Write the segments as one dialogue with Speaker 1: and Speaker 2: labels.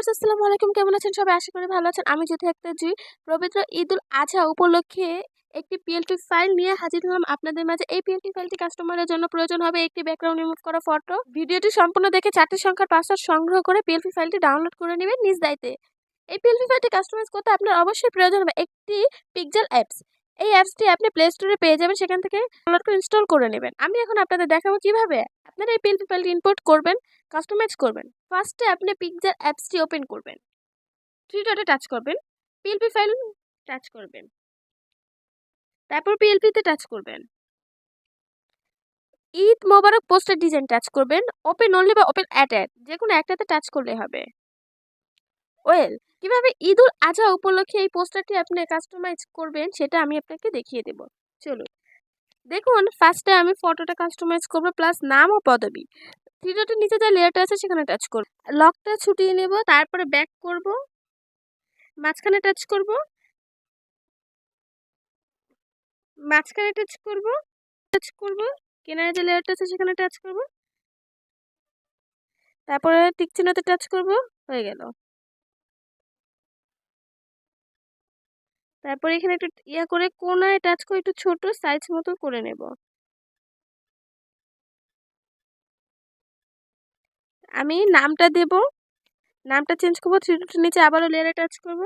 Speaker 1: Viewers, আসসালামু আলাইকুম। কেমন আছেন সবাই? আশা করি ভালো আছেন। আমি যদি একটা জি, পবিত্র ঈদুল আজহা উপলক্ষে একটি পিএলটি ফাইল নিয়ে হাজির হলাম। আপনাদের মাঝে এই পিএলপি ফাইলটি কাস্টমারের জন্য প্রয়োজন হবে। একটি ব্যাকগ্রাউন্ড রিমুভ করা ফটো ভিডিওটি সম্পূর্ণ দেখে চারটি সংখ্যার পাসওয়ার্ড সংগ্রহ করে পিএলপি ফাইলটি ডাউনলোড করে নেবেন নিজ দায়িত্বে। এই পিএলপি ফাইলটি কাস্টমাইজ করতে আপনার অবশ্যই প্রয়োজন হবে একটি পিকজেল অ্যাপস এই অ্যাপসটি আপনি প্লে স্টোরে পেয়ে যাবেন, সেখান থেকে ডাউনলোড করে ইনস্টল করে নেবেন। আমি এখন আপনাদের দেখাবো কীভাবে আপনারা এই পিএলপি ফাইলটি ইম্পোর্ট করবেন কাস্টমাইজ করবেন। ফার্স্টে আপনি পিকচার অ্যাপসটি ওপেন করবেন। থ্রি ডটে টাচ করবেন পিএলপি ফাইল টাচ করবেন। তারপর পিএলপিতে টাচ করবেন। Eid Mubarak poster design touch করবেন। ওপেন অনলি বা ওপেন অ্যাট অ্যাড যে কোনো একটাতে টাচ করলে হবে। ওয়েল কীভাবে ঈদ উল আজহা উপলক্ষে এই পোস্টারটি আপনি কাস্টমাইজ করবেন সেটা আমি আপনাকে দেখিয়ে দেব। চলুন। দেখুন ফার্স্টে আমি ফটোটা কাস্টমাইজ করব প্লাস নাম ও পদবি। থ্রি নিচে যে লেয়ারটা আছে সেখানে টাচ করব। লকটা ছুটিয়ে নেব, তারপরে ব্যাক করব। মাঝখানে টাচ করব। মাঝখানে টাচ করব। টাচ করব। কেনারে যে লেয়ারটা আছে সেখানে টাচ করব। তারপরে টিক চিহ্নতে টাচ করব। হয়ে গেল। তারপরে এখানে একটু ইয়া করে কোনায় টাচ করে একটু ছোট সাইজ মতো করে নেব। আমি নামটা দেব। নামটা চেঞ্জ করব নিচে আবারও লেয়ারে টাচ করব।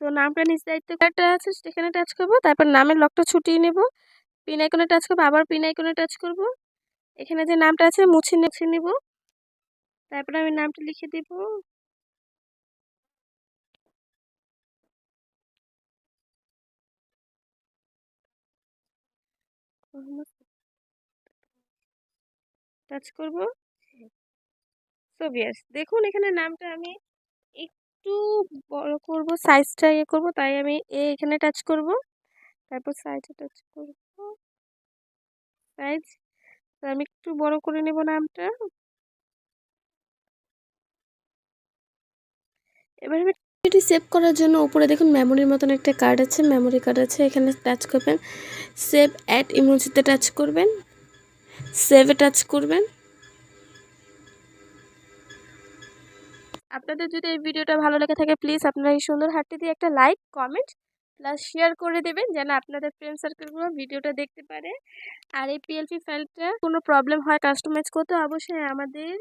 Speaker 1: তো নামটা নিজ দায়িত্ব একটা আছে সেখানে টাচ করব। তারপর নামের লকটা ছুটিয়ে নেব। পিন আইকনে টাচ করব, আবার পিন আইকনে টাচ করব। এখানে যে নামটা আছে মুছে মুছে নেব। তারপরে আমি নামটা লিখে দেব। টাচ করব? সো বিয়াস দেখুন এখানে নামটা আমি একটু বড় করব সাইজটা ইয়ে করব তাই আমি এ এখানে টাচ করব। তারপর সাইজে টাচ করব। সাইজ আমি একটু বড় করে নেব নামটা। এবার আমি এটি সেভ করার জন্য উপরে দেখুন মেমোরির মতন একটা কার্ড আছে মেমোরি কার্ড আছে, এখানে টাচ করবেন। সেভ অ্যাট ইমোজিতে টাচ করবেন। সেভে টাচ করবেন। আপনাদের যদি এই ভিডিওটা ভালো লেগে থাকে প্লিজ আপনারা এই সুন্দর হাতটি দিয়ে একটা লাইক কমেন্ট প্লাস শেয়ার করে দেবেন, যেন আপনাদের ফ্রেন্ড সার্কেলগুলো ভিডিওটা দেখতে পারে। আর এই পিএলপি ফাইলটা কোনো প্রবলেম হয় কাস্টমাইজ করতে, অবশ্যই আমাদের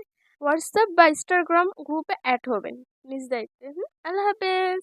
Speaker 1: হোয়াটসঅ্যাপ বা ইনস্টাগ্রাম গ্রুপে অ্যাড হবেন। নিজ দায়িত্বে। হুম আল্লাহ হাফেজ।